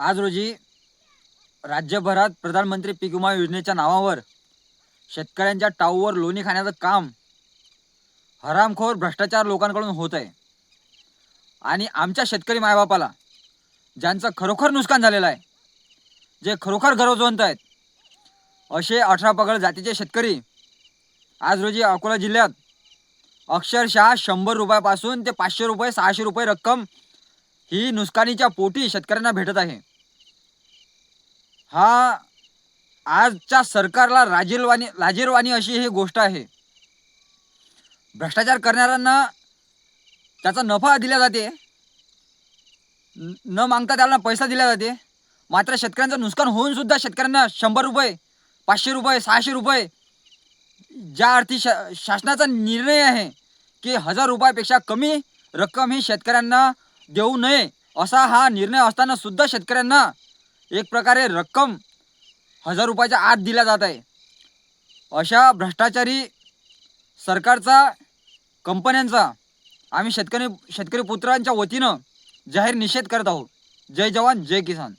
आज रोजी राज्यभरात प्रधानमंत्री पीक विमा योजनेच्या नावावर शेतकऱ्यांच्या टाऊवर लोणी खाण्याचं काम हरामखोर भ्रष्टाचार लोकांकडून होत आहे. आणि आमच्या शेतकरी मायबापाला ज्यांचं खरोखर नुकसान झालेलं आहे जे खरोखर गरजवंत आहेत असे अठरा पगड जातीचे शेतकरी आज रोजी अकोला जिल्ह्यात अक्षरशः शंभर रुपयापासून ते पाचशे रुपये सहाशे रुपये रक्कम ही नुकसानीच्या पोटी शेतकऱ्यांना भेटत आहे. हा आजच्या सरकारला राजीलवाणी लाजीरवाणी अशी ही गोष्ट आहे. भ्रष्टाचार करणाऱ्यांना त्याचा नफा दिला जाते. न मागता त्याला पैसा दिला जाते. मात्र शेतकऱ्यांचं नुकसान होऊनसुद्धा शेतकऱ्यांना शंभर रुपये पाचशे रुपये सहाशे रुपये ज्या अर्थी शा शासनाचा निर्णय आहे की हजार रुपयापेक्षा कमी रक्कम ही शेतकऱ्यांना देऊ नये असा हा निर्णय असताना सुद्धा शेतकऱ्यांना एक प्रकारे रक्कम हजार रुपयाच्या आत दिल्या जात आहे. अशा भ्रष्टाचारी सरकारचा कंपन्यांचा आम्ही शेतकरी शेतकरी पुत्रांच्या वतीनं जाहीर निषेध करत आहोत. जय जवान जय किसान.